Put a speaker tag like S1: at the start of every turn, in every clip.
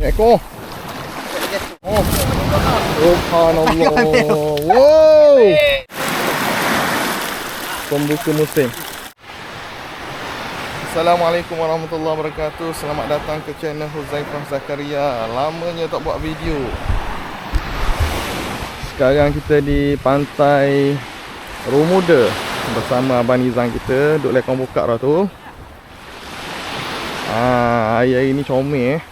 S1: Ekor. Oh. Subhanallah. Wow. Pembuka musim. Assalamualaikum warahmatullahi wabarakatuh. Selamat datang ke channel Huzaifah Zakaria. Lamanya tak buat video. Sekarang kita di pantai Rumuda bersama Abang Nizam kita. Duk lekong buka dah tu. Ah, air air ni comel eh.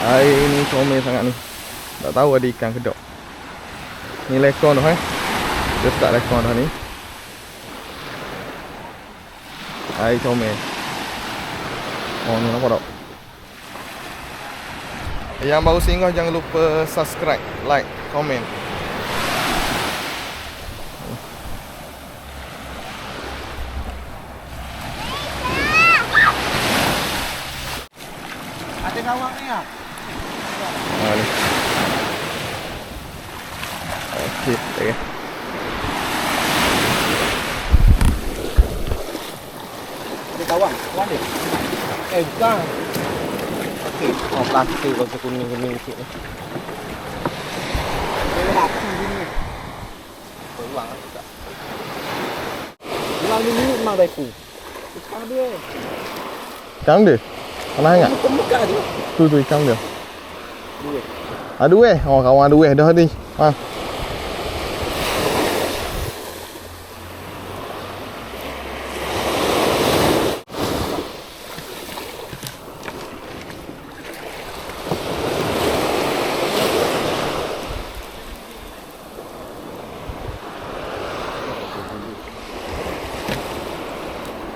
S1: Air ni comel sangat ni. Tak tahu ada ikan kedok. Ni lekong dah eh. Dia start lekong dah ni. Air comel. Oh ni nampak tak? Yang baru singgah jangan lupa subscribe, like, komen.
S2: Ada kawan. Kawan dia. Eh bukan. Okey. Oh plastik kalau kuning-kuning sikit ni. Dia nak sini. Peluang lah tak. Peluang ni memang beku. Bukan dia.
S1: Ikan dia. Sangat.
S2: Bukan buka tu.
S1: Tu tu ikan dia.
S2: Dua.
S1: Ada weh. Oh kawan ada weh dah ni. Ha.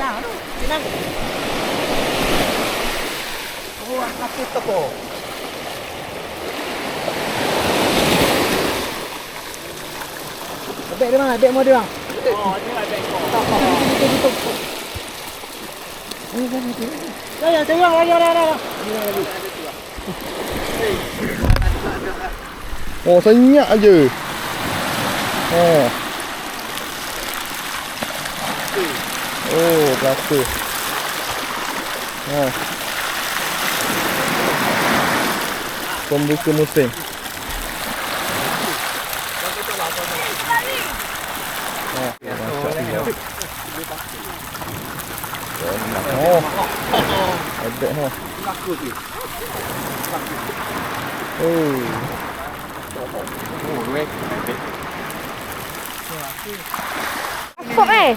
S1: lah.
S2: Tenang. Wah, sakit tu kok. Abek dia bang, abek mau dia bang. Oh, dia abek kau. Tak apa. Ini kan itu. Kan. Ya, ya, tunggu lagi, lagi, lagi,
S1: Oh, senyap aje. Oh. klasy. No. Pombuku musím. No. Ada ha.
S2: Laku tu.
S1: Oh.
S2: Oh, weh.
S3: Apa eh?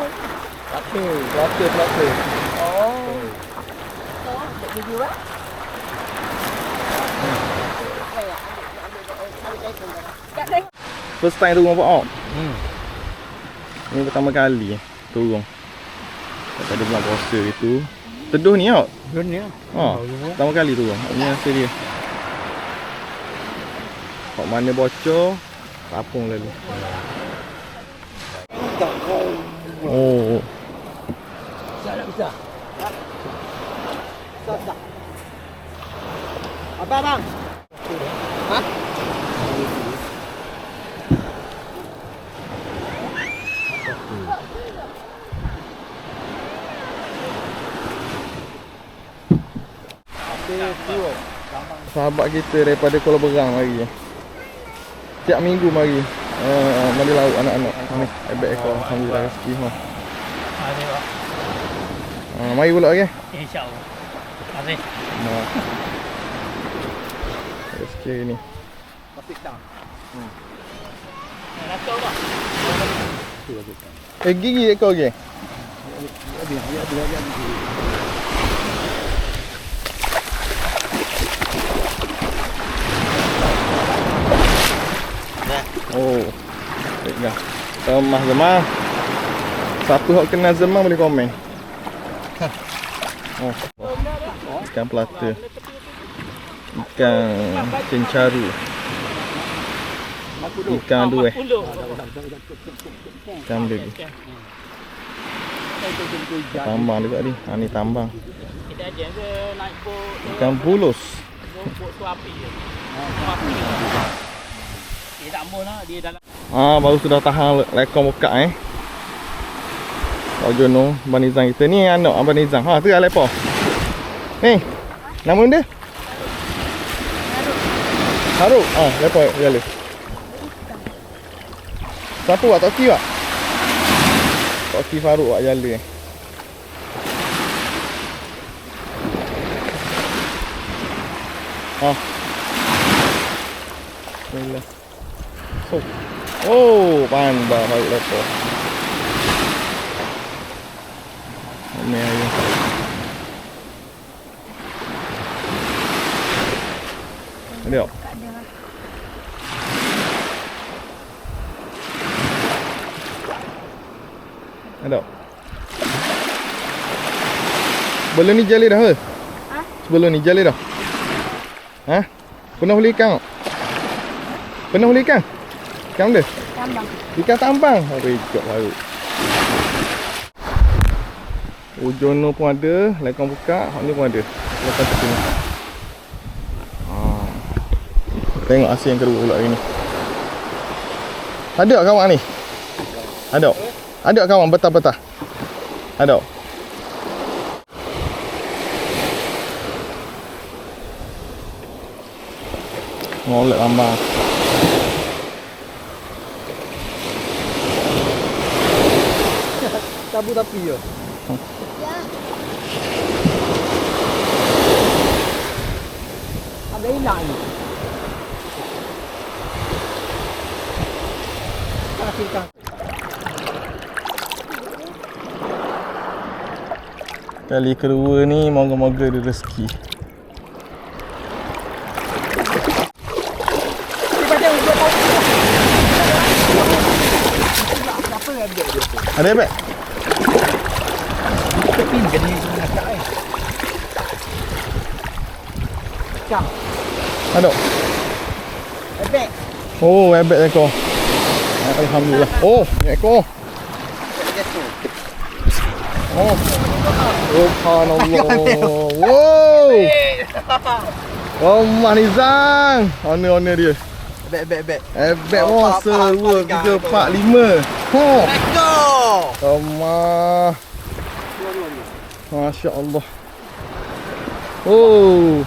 S3: kawan.
S1: Kelapa, kelapa, kelapa. First time turun apa oh?
S2: Hmm.
S1: Ni pertama kali eh turun. Tak ada bulan puasa gitu. Teduh ni tau.
S2: Dunia.
S1: Ha, pertama kali turun. Ini hasil dia. Kok mana bocor, tapung lalu.
S2: Bisa. Tak tak. Apa bang? Ha?
S1: Sahabat kita daripada Kuala Berang mari. Tiap minggu mari. Uh, mari laut anak-anak. Ni, ebek ekor. Alhamdulillah rezeki mah.
S4: Pak.
S1: Uh, mari pula okey.
S4: InsyaAllah. Terima kasih.
S1: Nah. Rezeki ni.
S2: Pasti tak.
S4: Pak?
S1: Eh gigi ekor okey.
S2: Habis, habis, habis, habis, habis.
S1: Oh. Baiklah. Temah Zemah. Siapa hok kenal Zemah boleh komen. Oh. Ikan pelata. Ikan cencaru. Ikan dua eh. Ikan beg. Tambang juga ni. Ha ni tambang. Ikan bulus. Ah baru sudah tahan lekong buka eh. Kau jono Banizang kita ni anak Abang Nizam. Ha tu lah lepo. Ni. Nama dia? Haruk. Ah lepo ya le. Siapa buat Tok Ki buat? Tok Ki Faruk buat jala eh. Ha. Bismillah. So. Oh, pandai Faruk lepo. Ini aja. Ada. tak? Ada. Sebelum ni jali dah ke?
S3: Ha?
S1: Sebelum ni jali dah. Ha? Pernah beli ikan tak? Pernah beli ikan? Ikan dia?
S3: Tambang.
S1: Ikan tambang. Oh, rejok baru. Ujono pun ada, lekong buka, hak ni pun ada. Lepas tu sini. Ha. Tengok hasil yang kedua pula hari ni. Ada tak kawan ni? Ada. tak? Ada tak kawan betah-betah? Ada. tak? Molek lambang.
S2: Tabu tapi je. Ni. Kasih kan.
S1: Kali kedua ni moga-moga ada rezeki. Ada ebek?
S2: Tapi jadi eh. Cak.
S1: Ada.
S2: Ebek.
S1: Oh, ebek ekor. Alhamdulillah. Oh, ekor. Oh. Subhanallah. Wow. Rumah Nizam. Honor-honor dia.
S2: Ebek, ebek, ebek.
S1: Ebek
S2: Oh,
S1: oh,
S2: empat,
S1: tiga, empat, lima.
S2: Let's go.
S1: Rumah. Masya Allah. Oh.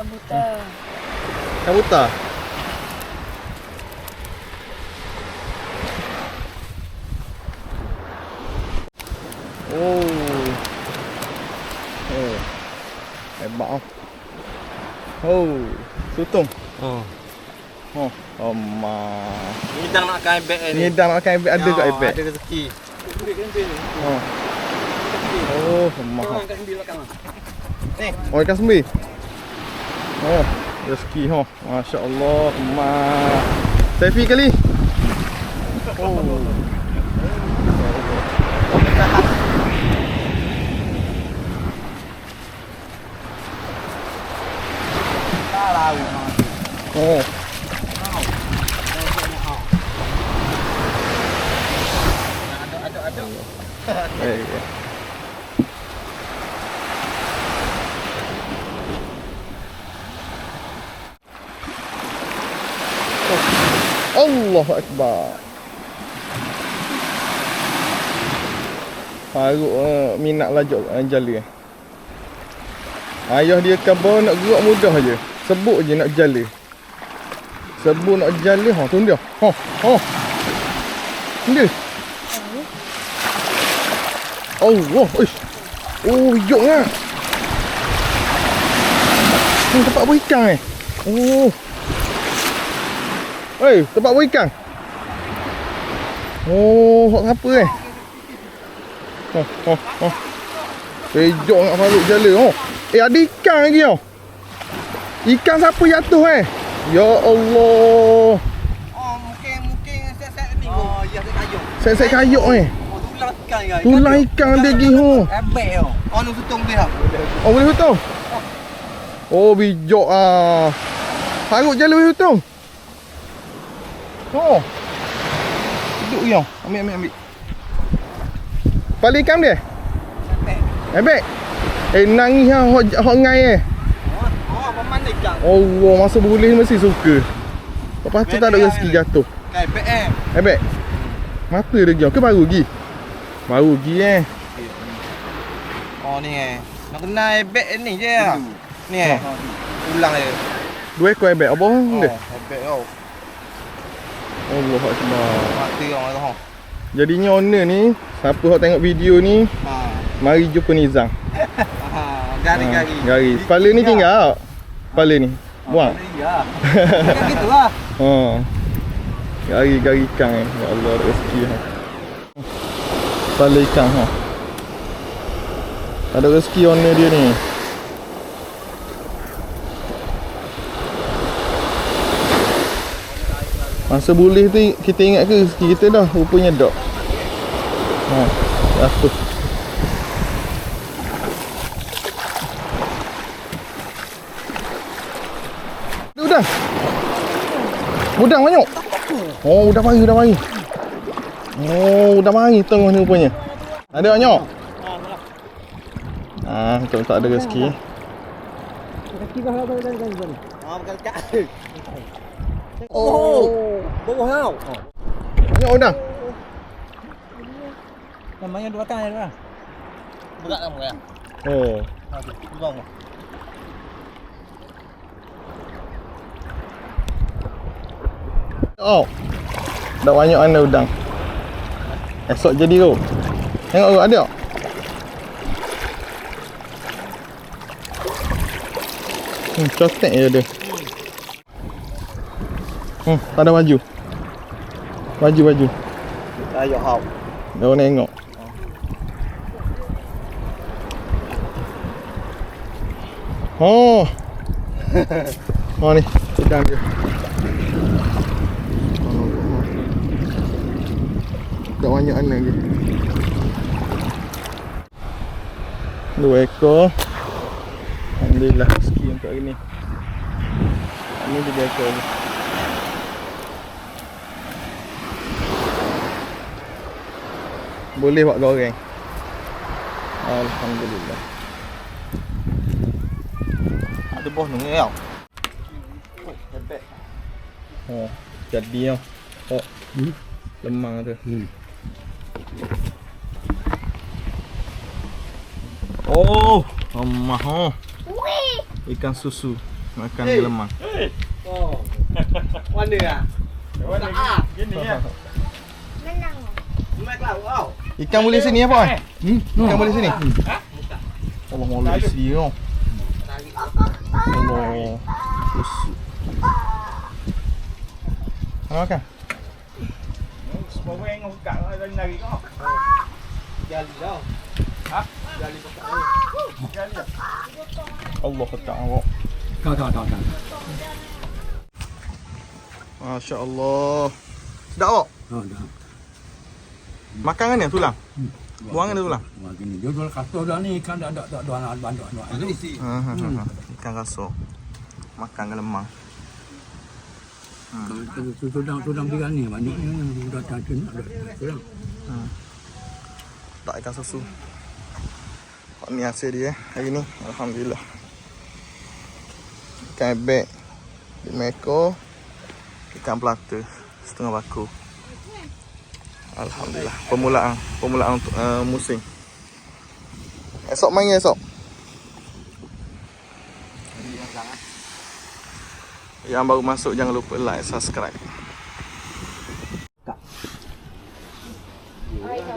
S3: Kabuta.
S1: Kabuta. Oh. Oh. Hebat oh. Oh, sutung.
S2: Oh.
S1: Oh, Oma.
S2: Ni dah nak makan ebek
S1: Ni dah nak makan ebek ada kat ebek.
S2: Ada rezeki.
S1: Oh. Oh, Oma.
S2: kat sini belakang.
S1: Oh, ikan sembi. Oh, rezeki ho. Masya-Allah, Oma. Selfie kali. Oh. Oh.
S2: Ada ada.
S1: Eh. eh. Allahu Akbar. Faruk uh, minat lajak uh, jala. Ayah dia kabar nak gerak mudah je. Sebut je nak jala. Sebut nak jala, ha tu dia. Ha, ha. Dia. Allah, ish. Oh, hijau lah. Hmm, tempat buah ikan eh. Oh. Hei, tempat buah ikan. Oh, hak apa eh? Oh, oh, oh. Hijau nak Faruk jala. Oh. Eh, ada ikan lagi tau. Ikan siapa jatuh eh? Ya Allah.
S2: Oh, mungkin mungkin set-set ni. Oh, ya set kayu.
S1: Set-set kayuk eh.
S2: Oh, tulang ikan kan.
S1: Tulang ikan dia lagi. Oh.
S2: Ebek oh. Oh, nu tutung dia.
S1: Oh boleh hutung? Oh bijak ah. Haruk jala boleh hutung. Oh. Duduk yang. Ambil ambil ambil. Paling ikan dia?
S2: Ebek.
S1: Ebek. Eh nangis ha hok hok ngai eh.
S2: Oh, oh, paman dia jang.
S1: Allah masa boleh mesti suka. Lepas tu tak ada rezeki jatuh.
S2: Kan ebek eh.
S1: Ebek. Mata dia jauh ke baru gi? Baru gi eh.
S2: Oh, ni eh. Nak kena ebek ni je. Ni eh. Tulang dia.
S1: Dua ekor ebek apa
S2: Oh,
S1: dia?
S2: ebek oh.
S1: Allah Akbar.
S2: Mati orang tu.
S1: Jadinya owner ni, siapa hok tengok video ni,
S2: Ha.
S1: mari jumpa Nizam.
S2: Ha, gari-gari.
S1: Ha, gari. Kepala ni tinggal. Kepala ni. Buang.
S2: Ya. Kan gitu lah.
S1: Ha. Gari-gari ikan eh. Ya Allah, rezeki ha. Kepala ikan ha. Ada rezeki owner dia ni. Masa boleh tu kita ingat ke rezeki kita dah rupanya tak. Ha, jatuh. Ada udang. Udang banyak. Oh, udang mari, udang mari. Oh, udang mari tengah ni rupanya. Ada banyak. Ah, macam tak ada rezeki.
S2: Ha, bukan kat. Oh. Bawah tau.
S1: Banyak udang.
S2: Namanya dua kan ya. Berat kamu ya.
S1: Oh.
S2: Ha, tu. Buang.
S1: Oh. Dah banyak anda udang. Esok jadi tu. Tengok tu ada tak? Hmm, cotek je dia. Hmm, tak ada baju. Baju baju.
S2: Ayo hau.
S1: Dah orang tengok. Oh. oh ni, udang dia. Dah banyak anak lagi. Dua ekor. Alhamdulillah rezeki untuk hari ni. Ini tiga ekor lagi. Boleh buat goreng. Alhamdulillah.
S2: Ada bos nunggu tau. Oh.
S1: Oh, jadi tau. Oh. Lemang tu. Oh, amah oh. Ikan susu makan hey. lemang.
S2: Oh. Mana ah? Mana ah?
S4: Gini ya.
S2: Mek lah tau.
S1: Ikan boleh sini apa? Eh? Hmm? Ikan boleh sini. Allah mau isi oh. Allah. Susu. Mana makan?
S4: Semua orang yang buka lagi lagi kau.
S2: Jali tau.
S4: Ha?
S2: Jali pakai.
S1: Allah Ta'ala.
S5: Kau kau kau kau.
S1: Masya Allah. Sedap tak?
S5: Oh, dah.
S1: Makan kan ni tulang? Buang kan dia tulang?
S5: Gini. Dia jual kasut dah ni ikan dah dah dah dah dah dah dah.
S2: Ada isi.
S1: Ha, ha, ha, ha. Ikan kasar. makan ke lemang.
S5: Tudang-tudang tiga ni banyaknya yang sudah cacun ada. Tudang.
S1: Tak ikan susu. Ni hasil dia eh, hari ni. Alhamdulillah. Ikan ebek. Lima ekor. Ikan pelata. Setengah baku. Alhamdulillah. Permulaan. Permulaan untuk uh, musim. Esok main esok. Yang baru masuk jangan lupa like, subscribe.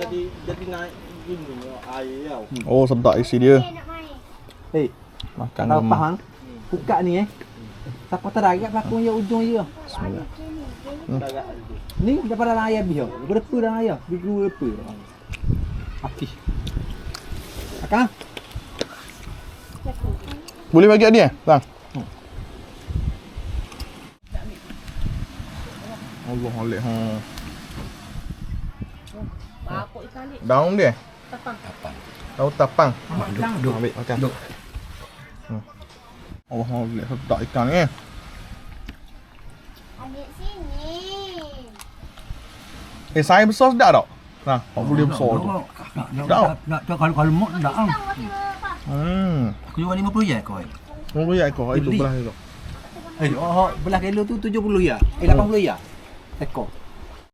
S2: Jadi jadi naik gini air tau.
S1: Oh sedap isi dia.
S2: Hei,
S1: Makan
S2: kalau
S1: lemang.
S2: faham buka ni eh. Siapa teragat belakang ya ujung je.
S1: Bismillah.
S2: Ni daripada dalam air habis. Berapa dalam air? Biru berapa? Api. Akang,
S1: Boleh bagi dia? Bang. Allah Allah. Ha.
S3: Ni?
S1: Daun dia.
S3: Tapang.
S1: Daun tapang.
S5: Duk, duk.
S1: Ambil makan.
S5: Duk.
S1: Hmm. Allah Allah sedap ikan ni.
S6: Ambil sini.
S1: Eh saya besar sedap tak? Nah, tak boleh besar tu.
S5: Nak, nak, nak, kalau kalau mak tak ah.
S1: Hmm.
S5: Aku jual 50 je kau.
S1: Mau ya ekor itu belah itu.
S2: eh oh, belah kilo tu 70 ya. Eh 80 ya. Ekor.